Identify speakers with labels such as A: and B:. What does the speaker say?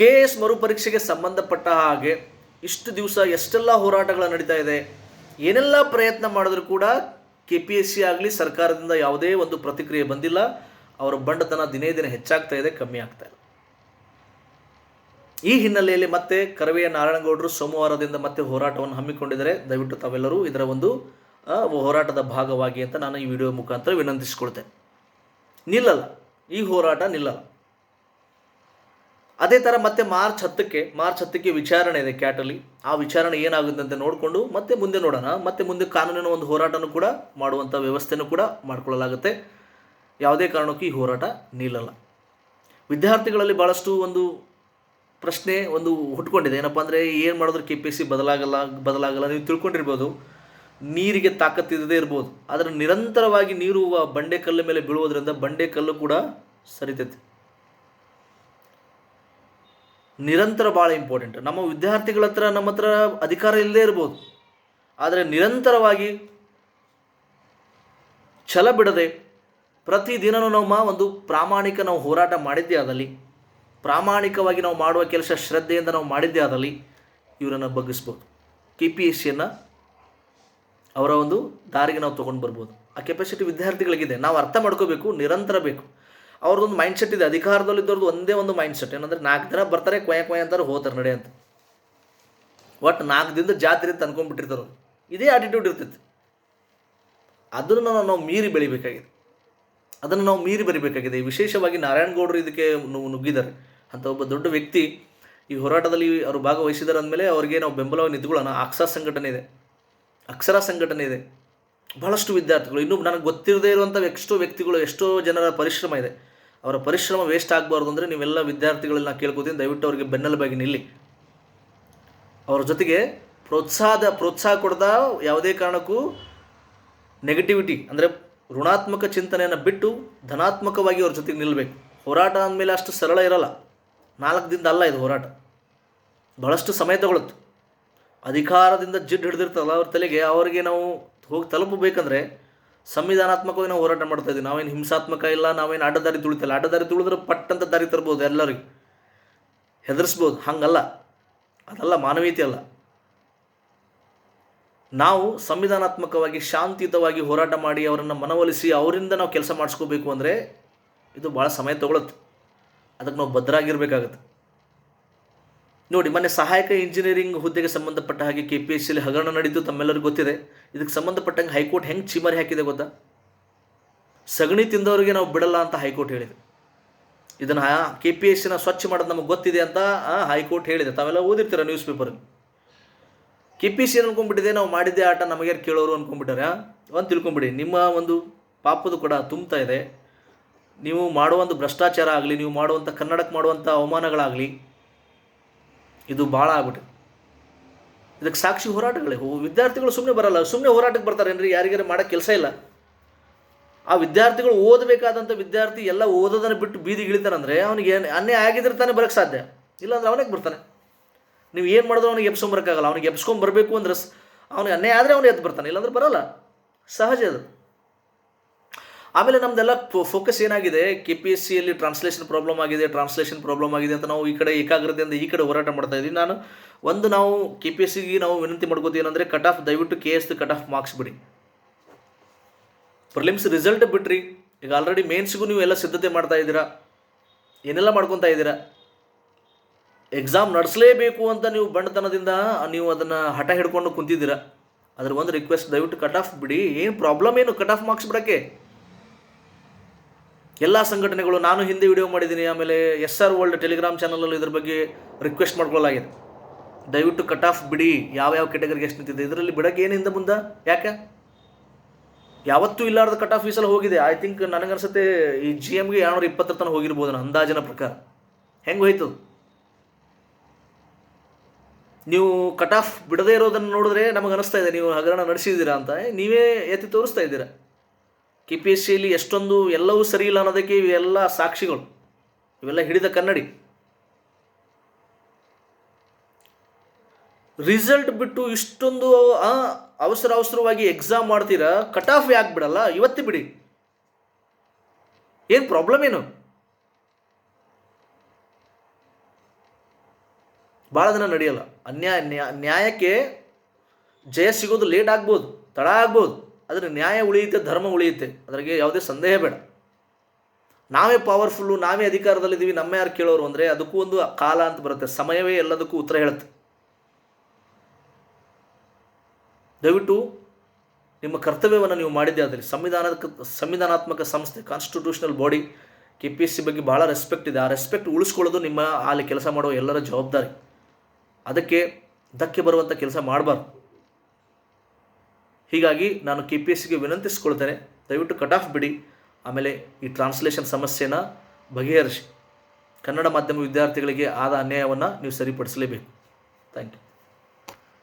A: K S ಮರುಪರೀಕ್ಷೆಗೆ ಸಂಬಂಧಪಟ್ಟ ಹಾಗೆ ಇಷ್ಟು ದಿವಸ ಎಷ್ಟೆಲ್ಲ ಹೋರಾಟಗಳು ನಡೀತಾ ಇದೆ, ಏನೆಲ್ಲ ಪ್ರಯತ್ನ ಮಾಡಿದ್ರು ಕೂಡ ಕೆ ಪಿ ಎಸ್ ಸಿ ಆಗಲಿ ಸರ್ಕಾರದಿಂದ ಯಾವುದೇ ಒಂದು ಪ್ರತಿಕ್ರಿಯೆ ಬಂದಿಲ್ಲ. ಅವರ ಬಂಡತನ ದಿನೇ ದಿನ ಹೆಚ್ಚಾಗ್ತಾ ಇದೆ, ಕಮ್ಮಿ ಆಗ್ತಾ ಇದೆ. ಈ ಹಿನ್ನೆಲೆಯಲ್ಲಿ ಮತ್ತೆ ಕರವೇ ನಾರಾಯಣಗೌಡರು ಸೋಮವಾರದಿಂದ ಮತ್ತೆ ಹೋರಾಟವನ್ನು ಹಮ್ಮಿಕೊಂಡಿದ್ದಾರೆ. ದಯವಿಟ್ಟು ತಾವೆಲ್ಲರೂ ಇದರ ಒಂದು ಹೋರಾಟದ ಭಾಗವಾಗಿ ಅಂತ ನಾನು ಈ ವಿಡಿಯೋ ಮುಖಾಂತರ ವಿನಂತಿಸಿಕೊಳ್ತೇನೆ. ನಿಲ್ಲಲ್ಲ. ಈ ಹೋರಾಟ ನಿಲ್ಲಲ್ಲ. ಅದೇ ಥರ ಮತ್ತೆ ಮಾರ್ಚ್ ಹತ್ತಕ್ಕೆ ಮಾರ್ಚ್ ಹತ್ತಕ್ಕೆ ವಿಚಾರಣೆ ಇದೆ ಕ್ಯಾಟಲ್ಲಿ. ಆ ವಿಚಾರಣೆ ಏನಾಗುತ್ತೆ ಅಂತ ನೋಡಿಕೊಂಡು ಮತ್ತೆ ಮುಂದೆ ನೋಡೋಣ. ಮತ್ತೆ ಮುಂದೆ ಕಾನೂನಿನ ಒಂದು ಹೋರಾಟನೂ ಕೂಡ ಮಾಡುವಂಥ ವ್ಯವಸ್ಥೆನೂ ಕೂಡ ಮಾಡಿಕೊಳ್ಳಲಾಗುತ್ತೆ. ಯಾವುದೇ ಕಾರಣಕ್ಕೂ ಈ ಹೋರಾಟ ನಿಲ್ಲಲ್ಲ. ವಿದ್ಯಾರ್ಥಿಗಳಲ್ಲಿ ಭಾಳಷ್ಟು ಒಂದು ಪ್ರಶ್ನೆ, ಒಂದು ಹುಟ್ಕೊಂಡಿದೆ. ಏನಪ್ಪ ಅಂದರೆ ಏನು ಮಾಡಿದ್ರೆ ಕೆ ಪಿ ಸಿ ಬದಲಾಗಲ್ಲ ಬದಲಾಗಲ್ಲ ನೀವು ತಿಳ್ಕೊಂಡಿರ್ಬೋದು. ನೀರಿಗೆ ತಾಕತ್ತಿದ್ದೇ ಇರ್ಬೋದು. ಆದರೆ ನಿರಂತರವಾಗಿ ನೀರು ಬಂಡೆ ಕಲ್ಲು ಮೇಲೆ ಬೀಳುವುದರಿಂದ ಬಂಡೆ ಕಲ್ಲು ಕೂಡ ಸರಿತೈತೆ. ನಿರಂತರ ಭಾಳ ಇಂಪಾರ್ಟೆಂಟ್ ನಮ್ಮ ವಿದ್ಯಾರ್ಥಿಗಳ ಹತ್ರ, ನಮ್ಮ ಹತ್ರ ಅಧಿಕಾರ ಇಲ್ಲದೇ ಇರ್ಬೋದು. ಆದರೆ ನಿರಂತರವಾಗಿ ಛಲ ಬಿಡದೆ ಪ್ರತಿದಿನವೂ ನಮ್ಮ ಒಂದು ಪ್ರಾಮಾಣಿಕ ನಾವು ಹೋರಾಟ ಮಾಡಿದ್ದೇ ಆದಲ್ಲಿ, ಪ್ರಾಮಾಣಿಕವಾಗಿ ನಾವು ಮಾಡುವ ಕೆಲಸ ಶ್ರದ್ಧೆಯಿಂದ ನಾವು ಮಾಡಿದ್ದೇ ಆದಲ್ಲಿ ಇವರನ್ನು ಬಗ್ಗಿಸ್ಬೋದು. ಕೆ ಪಿ ಎಸ್ ಸಿಯನ್ನು ಅವರ ಒಂದು ದಾರಿಗೆ ನಾವು ತೊಗೊಂಡು ಬರ್ಬೋದು. ಆ ಕೆಪಾಸಿಟಿ ವಿದ್ಯಾರ್ಥಿಗಳಿಗಿದೆ. ನಾವು ಅರ್ಥ ಮಾಡ್ಕೋಬೇಕು, ನಿರಂತರ ಬೇಕು. ಅವ್ರದ್ದೊಂದು ಮೈಂಡ್ ಸೆಟ್ ಇದೆ. ಅಧಿಕಾರದಲ್ಲಿದ್ದವ್ರದ್ದು ಒಂದೇ ಒಂದು ಮೈಂಡ್ ಸೆಟ್ ಏನಂದ್ರೆ ನಾಲ್ಕು ದಿನ ಬರ್ತಾರೆ ಕೊಯ ಕೊಯ ಅಂತಾರೆ ಹೋತಾರೆ ನಡೆ ಅಂತ. ಒಟ್ಟು ನಾಲ್ಕು ದಿನದ ಜಾತ್ರೆ ಅಂತ ಅನ್ಕೊಂಡ್ಬಿಟ್ಟಿರ್ತಾರೆ ಇದೇ ಆಟಿಟ್ಯೂಡ್ ಇರ್ತೈತಿ. ಅದನ್ನು ನಾವು ಮೀರಿ ಬೆಳಿಬೇಕಾಗಿದೆ. ಅದನ್ನು ನಾವು ಮೀರಿ ಬರಿಬೇಕಾಗಿದೆ. ವಿಶೇಷವಾಗಿ ನಾರಾಯಣಗೌಡರು ಇದಕ್ಕೆ ನುಗ್ಗಿದ್ದಾರೆ. ಅಂತ ಒಬ್ಬ ದೊಡ್ಡ ವ್ಯಕ್ತಿ ಈ ಹೋರಾಟದಲ್ಲಿ ಅವರು ಭಾಗವಹಿಸಿದ್ದಾರೆ ಅಂದಮೇಲೆ ಅವರಿಗೆ ನಾವು ಬೆಂಬಲವಾಗಿ ನಿಂತ್ಕೊಳ್ಳೋಣ. ಅಕ್ಷರ ಸಂಘಟನೆ ಇದೆ. ಅಕ್ಷರ ಸಂಘಟನೆ ಇದೆ. ಬಹಳಷ್ಟು ವಿದ್ಯಾರ್ಥಿಗಳು, ಇನ್ನೂ ನನಗೆ ಗೊತ್ತಿರದೇ ಇರುವಂಥ ಎಷ್ಟೋ ವ್ಯಕ್ತಿಗಳು, ಎಷ್ಟೋ ಜನರ ಪರಿಶ್ರಮ ಇದೆ. ಅವರ ಪರಿಶ್ರಮ ವೇಸ್ಟ್ ಆಗಬಾರ್ದು ಅಂದರೆ ನೀವೆಲ್ಲ ವಿದ್ಯಾರ್ಥಿಗಳನ್ನ ಕೇಳ್ಕೊತೀನಿ, ದಯವಿಟ್ಟು ಅವರಿಗೆ ಬೆನ್ನೆಲುಬಾಗಿ ನಿಲ್ಲಿ. ಅವರ ಜೊತೆಗೆ ಪ್ರೋತ್ಸಾಹದ, ಪ್ರೋತ್ಸಾಹ ಕೊಡ್ದ ಯಾವುದೇ ಕಾರಣಕ್ಕೂ ನೆಗೆಟಿವಿಟಿ ಅಂದರೆ ಋಣಾತ್ಮಕ ಚಿಂತನೆಯನ್ನು ಬಿಟ್ಟು ಧನಾತ್ಮಕವಾಗಿ ಅವ್ರ ಜೊತೆಗೆ ನಿಲ್ಲಬೇಕು ಹೋರಾಟ ಅಂದಮೇಲೆ ಅಷ್ಟು ಸರಳ ಇರಲ್ಲ. ನಾಲ್ಕು ದಿನದ ಅಲ್ಲ ಇದು ಹೋರಾಟ. ಬಹಳಷ್ಟು ಸಮಯ ತಗೊಳುತ್ತೆ. ಅಧಿಕಾರದಿಂದ ಜಿಡ್ಡು ಹಿಡಿದಿರ್ತಲ್ಲ ಅವ್ರ ತಲೆಗೆ, ಅವರಿಗೆ ನಾವು ಹೋಗಿ ತಲುಪಬೇಕಂದ್ರೆ ಸಂವಿಧಾನಾತ್ಮಕವಾಗಿ ನಾವು ಹೋರಾಟ ಮಾಡ್ತಾ ಇದ್ದೀವಿ. ನಾವೇನು ಹಿಂಸಾತ್ಮಕ ಇಲ್ಲ, ನಾವೇನು ಅಡ್ಡದಾರಿ ತುಳಿತಿಲ್ಲ. ಅಡ್ಡದಾರಿ ತುಳಿದ್ರೆ ಪಟ್ಟಂತ ದಾರಿ ತರ್ಬೋದು ಎಲ್ಲರಿಗೂ. ಹೆದರ್ಸ್ಬೋದು. ಹಂಗಲ್ಲ. ಅದಲ್ಲ ಮಾನವೀಯತೆ ಅಲ್ಲ. ನಾವು ಸಂವಿಧಾನಾತ್ಮಕವಾಗಿ ಶಾಂತಿಯುತವಾಗಿ ಹೋರಾಟ ಮಾಡಿ ಅವರನ್ನು ಮನವೊಲಿಸಿ ಅವರಿಂದ ನಾವು ಕೆಲಸ ಮಾಡಿಸ್ಕೋಬೇಕು ಅಂದರೆ ಇದು ಭಾಳ ಸಮಯ ತಗೊಳತ್ತೆ. ಅದಕ್ಕೆ ನಾವು ಭದ್ರಾಗಿರ್ಬೇಕಾಗತ್ತೆ. ನೋಡಿ, ಮೊನ್ನೆ ಸಹಾಯಕ ಇಂಜಿನಿಯರಿಂಗ್ ಹುದ್ದೆಗೆ ಸಂಬಂಧಪಟ್ಟ ಹಾಗೆ ಕೆ ಪಿ ಎಸ್ ಸಿಲಿ ಹಗರಣ ನಡೀತು ತಮ್ಮೆಲ್ಲರಿಗೂ ಗೊತ್ತಿದೆ. ಇದಕ್ಕೆ ಸಂಬಂಧಪಟ್ಟಂಗೆ ಹೈಕೋರ್ಟ್ ಹೆಂಗೆ ಚಿಮರಿ ಹಾಕಿದೆ ಗೊತ್ತಾ? ಸಗಣಿ ತಿಂದವರಿಗೆ ನಾವು ಬಿಡಲ್ಲ ಅಂತ ಹೈಕೋರ್ಟ್ ಹೇಳಿದೆ. ಇದನ್ನು ಕೆ ಪಿ ಎಸ್ ಸಿನ ಸ್ವಚ್ಛ ಮಾಡೋದು ನಮಗೆ ಗೊತ್ತಿದೆ ಅಂತ ಹೈಕೋರ್ಟ್ ಹೇಳಿದೆ. ತಾವೆಲ್ಲ ಓದಿರ್ತೀರ ನ್ಯೂಸ್ ಪೇಪರಲ್ಲಿ ಕೆ ಪಿ ಸಿ ಅನ್ಕೊಂಡ್ಬಿಟ್ಟಿದೆ? ನಾವು ಮಾಡಿದ್ದೆ ಆಟ ನಮಗೆ ಕೇಳೋರು ಅನ್ಕೊಂಡ್ಬಿಟ್ಟಾರೆ ಒಂದು ತಿಳ್ಕೊಂಬಿಡಿ, ನಿಮ್ಮ ಒಂದು ಪಾಪದ ಕೂಡ ತುಂಬ್ತಾ ಇದೆ. ನೀವು ಮಾಡುವಂಥ ಭ್ರಷ್ಟಾಚಾರ ಆಗಲಿ, ನೀವು ಮಾಡುವಂಥ ಕನ್ನಡಕ್ಕೆ ಮಾಡುವಂಥ ಅವಮಾನಗಳಾಗಲಿ ಇದು ಭಾಳ ಆಗ್ಬಿಟ್ಟು. ಇದಕ್ಕೆ ಸಾಕ್ಷಿ ಹೋರಾಟಗಳೇ. ವಿದ್ಯಾರ್ಥಿಗಳು ಸುಮ್ಮನೆ ಬರಲ್ಲ. ಸುಮ್ಮನೆ ಹೋರಾಟಕ್ಕೆ ಬರ್ತಾರೇನ್ರಿ? ಯಾರಿಗಾರು ಮಾಡೋಕ್ಕೆ ಕೆಲಸ ಇಲ್ಲ. ಆ ವಿದ್ಯಾರ್ಥಿಗಳು ಓದಬೇಕಾದಂಥ ವಿದ್ಯಾರ್ಥಿ ಎಲ್ಲ ಓದೋದನ್ನು ಬಿಟ್ಟು ಬೀದಿಗೆ ಇಳಿತಾನಂದ್ರೆ ಅವನಿಗೆ ಅನ್ಯಾಯ ಆಗಿದ್ರೆ ತಾನೇ ಬರೋಕ್ಕೆ ಸಾಧ್ಯ. ಇಲ್ಲಾಂದ್ರೆ ಅವನಿಗೆ ಬರ್ತಾನೆ. ನೀವು ಏನು ಮಾಡಿದ್ರು ಅವನಿಗೆ ಎಬ್ಸ್ಕೊಂಬರಕ್ಕಾಗಲ್ಲ. ಅವ್ನಿಗೆ ಎಪ್ಸ್ಕೊಂಡು ಬರಬೇಕು ಅಂದ್ರೆ ಅವನಿಗೆ ಅನ್ಯಾಯ ಆದರೆ ಅವನು ಎದ್ದು ಬರ್ತಾನೆ. ಇಲ್ಲಾಂದ್ರೆ ಬರಲ್ಲ. ಸಹಜ ಅದು. ಆಮೇಲೆ ನಮ್ದೆಲ್ಲ ಫೋಕಸ್ ಏನಾಗಿದೆ? ಕೆ ಪಿ ಎಸ್ ಸಿಯಲ್ಲಿ ಟ್ರಾನ್ಸ್ಲೇಷನ್ ಪ್ರಾಬ್ಲಮ್ ಆಗಿದೆ ಟ್ರಾನ್ಸ್ಲೇಷನ್ ಪ್ರಾಬ್ಲಮ್ ಆಗಿದೆ ಅಂತ ನಾವು ಈ ಕಡೆ ಏಕಾಗ್ರತೆಯಿಂದ ಈ ಕಡೆ ಹೋರಾಟ ಮಾಡ್ತಾ ಇದ್ದೀವಿ ನಾನು ಒಂದು ನಾವು ಕೆ ಪಿ ಎಸ್ ಸಿಗೆ ನಾವು ವಿನಂತಿ ಮಾಡ್ಕೋತೀವಿ ಏನಂದರೆ ಕಟ್ ಆಫ್ ದಯವಿಟ್ಟು K S cut off marks ಬಿಡಿ. ಪ್ರಿಲಿಮ್ಸ್ ರಿಸಲ್ಟ್ ಬಿಟ್ರಿ. ಈಗ ಆಲ್ರೆಡಿ ಮೇನ್ಸ್ಗೂ ನೀವು ಎಲ್ಲ ಸಿದ್ಧತೆ ಮಾಡ್ತಾ ಇದ್ದೀರಾ? ಏನೆಲ್ಲ ಮಾಡ್ಕೊತಾ ಇದ್ದೀರಾ? ಎಕ್ಸಾಮ್ ನಡೆಸಲೇಬೇಕು ಅಂತ ನೀವು ಬಣ್ಣತನದಿಂದ ನೀವು ಅದನ್ನು ಹಠ ಹಿಡ್ಕೊಂಡು ಕುಂತಿದ್ದೀರಾ? ಅದ್ರ ಒಂದು ರಿಕ್ವೆಸ್ಟ್ ದಯವಿಟ್ಟು ಕಟ್ ಆಫ್ ಬಿಡಿ. ಏನು ಪ್ರಾಬ್ಲಮ್ ಏನು? ಕಟ್ ಆಫ್ ಮಾರ್ಕ್ಸ್ ಬಿಡೋಕ್ಕೆ? ಎಲ್ಲ ಸಂಘಟನೆಗಳು ನಾನು ಹಿಂದೆ ವಿಡಿಯೋ ಮಾಡಿದ್ದೀನಿ, ಆಮೇಲೆ ಎಸ್ ಆರ್ ವರ್ಲ್ಡ್ ಟೆಲಿಗ್ರಾಮ್ ಚಾನಲಲ್ಲಿ ಇದ್ರ ಬಗ್ಗೆ ರಿಕ್ವೆಸ್ಟ್ ಮಾಡ್ಕೊಳ್ಳಲಾಗಿದೆ. ದಯವಿಟ್ಟು ಕಟ್ ಆಫ್ ಬಿಡಿ ಯಾವ ಯಾವ ಕೆಟಗರಿಗೆ ಎಷ್ಟು ನಿಂತಿದೆ, ಇದರಲ್ಲಿ ಬಿಡಕ್ಕೆ ಏನು ಹಿಂದೆ ಮುಂದೆ? ಯಾಕೆ? ಯಾವತ್ತೂ ಇಲ್ಲಾರ್ದ ಕಟ್ ಆಫ್ ಫೀಸಲ್ಲಿ ಹೋಗಿದೆ. ಐ ಥಿಂಕ್ ನನಗನ್ಸುತ್ತೆ ಈ ಜಿ ಎಮ್ಗೆ ಎರಡುನೂರ ಇಪ್ಪತ್ತರ ತನಕ ಹೋಗಿರ್ಬೋದು ನನ್ನ ಅಂದಾಜಿನ ಪ್ರಕಾರ. ಹೆಂಗೆ ಹೋಯ್ತು? ನೀವು ಕಟ್ ಆಫ್ ಬಿಡದೇ ಇರೋದನ್ನು ನೋಡಿದ್ರೆ ನಮಗೆ ಅನಿಸ್ತಾ ಇದೆ, ನೀವು ಹಗರಣ ನಡೆಸಿದ್ದೀರಾ ಅಂತ. ನೀವೇ ಎತ್ತಿ ತೋರಿಸ್ತಾ ಇದ್ದೀರಾ? ಕೆ ಪಿ ಎಸ್ ಸಿಯಲ್ಲಿ ಎಷ್ಟೊಂದು ಎಲ್ಲವೂ ಸರಿ ಇಲ್ಲ ಅನ್ನೋದಕ್ಕೆ ಇವೆಲ್ಲ ಸಾಕ್ಷಿಗಳು. ಇವೆಲ್ಲ ಹಿಡಿದ ಕನ್ನಡಿ. ರಿಸಲ್ಟ್ ಬಿಟ್ಟು ಇಷ್ಟೊಂದು ಅವಸರ ಅವಸರವಾಗಿ ಎಕ್ಸಾಮ್ ಮಾಡ್ತೀರಾ? ಕಟ್ ಆಫ್ ಯಾಕೆ ಬಿಡಲ್ಲ? ಇವತ್ತು ಬಿಡಿ. ಏನು ಪ್ರಾಬ್ಲಮ್ ಏನು? ಭಾಳ ದಿನ ನಡೆಯಲ್ಲ. ಅನ್ಯಾಯ ನ್ಯಾ- ನ್ಯಾಯಕ್ಕೆ ಜಯ ಸಿಗೋದು ಲೇಟ್ ಆಗ್ಬೋದು, ತಡ ಆಗ್ಬೋದು. ಆದರೆ ನ್ಯಾಯ ಉಳಿಯುತ್ತೆ, ಧರ್ಮ ಉಳಿಯುತ್ತೆ. ಅದರಿಗೆ ಯಾವುದೇ ಸಂದೇಹ ಬೇಡ. ನಾವೇ ಪವರ್ಫುಲ್ಲು ನಾವೇ ಅಧಿಕಾರದಲ್ಲಿದ್ದೀವಿ, ನಮ್ಮ ಯಾರು ಕೇಳೋರು ಅಂದರೆ ಅದಕ್ಕೂ ಒಂದು ಕಾಲ ಅಂತ ಬರುತ್ತೆ. ಸಮಯವೇ ಎಲ್ಲದಕ್ಕೂ ಉತ್ತರ ಹೇಳುತ್ತೆ. ದಯವಿಟ್ಟು ನಿಮ್ಮ ಕರ್ತವ್ಯವನ್ನು ನೀವು ಮಾಡಿದ್ದೆ ಆದರೆ ಸಂವಿಧಾನದ ಸಂವಿಧಾನಾತ್ಮಕ ಸಂಸ್ಥೆ constitutional body K P S C ಬಗ್ಗೆ ಭಾಳ ರೆಸ್ಪೆಕ್ಟ್ ಇದೆ. ಆ ರೆಸ್ಪೆಕ್ಟ್ ಉಳಿಸ್ಕೊಳ್ಳೋದು ನಿಮ್ಮ ಅಲ್ಲಿ ಕೆಲಸ ಮಾಡೋ ಎಲ್ಲರ ಜವಾಬ್ದಾರಿ. ಅದಕ್ಕೆ ಧಕ್ಕೆ ಬರುವಂಥ ಕೆಲಸ ಮಾಡಬಾರ್ದು. ಹೀಗಾಗಿ ನಾನು ಕೆ ಪಿ ಎಸ್ ವಿನಂತಿಸ್ಕೊಳ್ತೇನೆ, ದಯವಿಟ್ಟು ಕಟ್ ಆಫ್ ಬಿಡಿ. ಆಮೇಲೆ ಈ ಟ್ರಾನ್ಸ್ಲೇಷನ್ ಸಮಸ್ಯೆನ ಬಗೆಹರಿಸಿ. ಕನ್ನಡ ಮಾಧ್ಯಮ ವಿದ್ಯಾರ್ಥಿಗಳಿಗೆ ಆದ ಅನ್ಯಾಯವನ್ನು ನೀವು ಸರಿಪಡಿಸಲೇಬೇಕು. Thank you